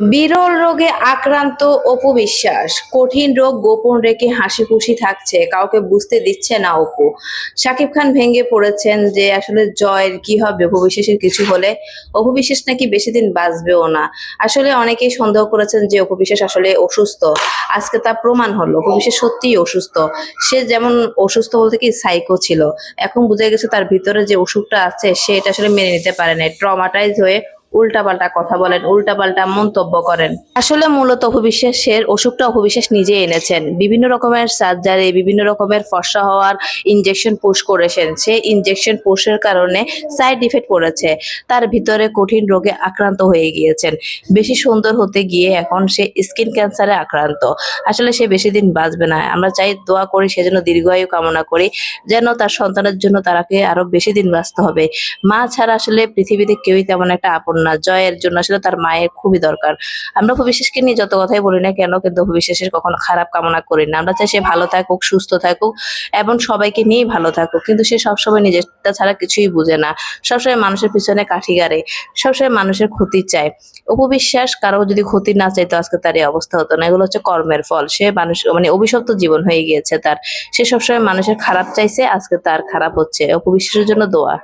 বিরল রোগে আক্রান্ত অপু বিশ্বাস। কঠিন রোগ গোপন রেখে হাসি খুশি থাকছে। কাউকে বুঝতে দিচ্ছে না অপু। শাকিব খান ভেঙে পড়েছেন যে আসলে জয়ের কি হবে, অপু বিশ্বাসের কিছু হলে। অপু বিশ্বাস নাকি বেশি দিন বাঁচবেও না। আসলে অনেকেই সন্দেহ করেছেন যে অপু বিশ্বাস আসলে অসুস্থ। আজকে তা প্রমাণ হলো, অপু বিশ্বাস সত্যিই অসুস্থ। সে যেমন অসুস্থ বলতে কি সাইকো ছিল। এখন বোঝা গেছে তার ভিতরে যে অসুখটা আছে, সে এটা আসলে মেনে নিতে পারে না ট্রমাটাইজ হয়ে উল্টাপাল্টা কথা বলেন, উল্টাপাল্টা মন্তব্য করেন। আসলে মূলত অপবিশ্বাসের অসুখটা অপবিশ্বাস নিজে এনেছেন। বিভিন্ন রকমের সার্জারি বিভিন্ন রকমের ফর্সা হওয়ার ইনজেকশন পুশ করেছেন। সে ইনজেকশন পুশের কারণে সাইড ইফেক্ট পড়েছে। তার ভিতরে কঠিন রোগে আক্রান্ত হয়ে গিয়েছেন। বেশি সুন্দর হতে গিয়ে এখন সে স্কিন ক্যান্সারে আক্রান্ত। আসলে সে বেশি দিন বাঁচবে না। আমরা চাই দোয়া করি সেজন্য দীর্ঘায়ু কামনা করি, যেন তার সন্তানের জন্য তারাকে আরও বেশি দিন বাঁচতে হবে। মা ছাড়া আসলে পৃথিবীতে কেউই তেমন একটা আপন না, জয়ের জন্য আসলে তার মায়ের খুবই দরকার। আমরা ভবিষ্যৎকে নিয়ে যত কথাই বলি না কেন, কিন্তু ভবিষ্যতের কখনো খারাপ কামনা করি না। আমরা চাই সে ভালো থাকুক, সুস্থ থাকুক এবং সবাইকে নিয়েই ভালো থাকুক। কিন্তু সে সবসময় নিজেরটা ছাড়া কিছুই বুঝে না। সবসময় মানুষের পিছনে কাঠি গাড়ে। সবসময় মানুষের ক্ষতি চায়। উপবিশ্বাস কারও যদি ক্ষতি না চাইতো, আজকে তার এই অবস্থা হতো না। এগুলো হচ্ছে কর্মের ফল। সে মানুষ মানে অভিশপ্ত জীবন হয়ে গিয়েছে তার। সে সবসময় মানুষের খারাপ চাইছে, আজকে তার খারাপ হচ্ছে। অপবিশ্বাসের জন্য দোয়া।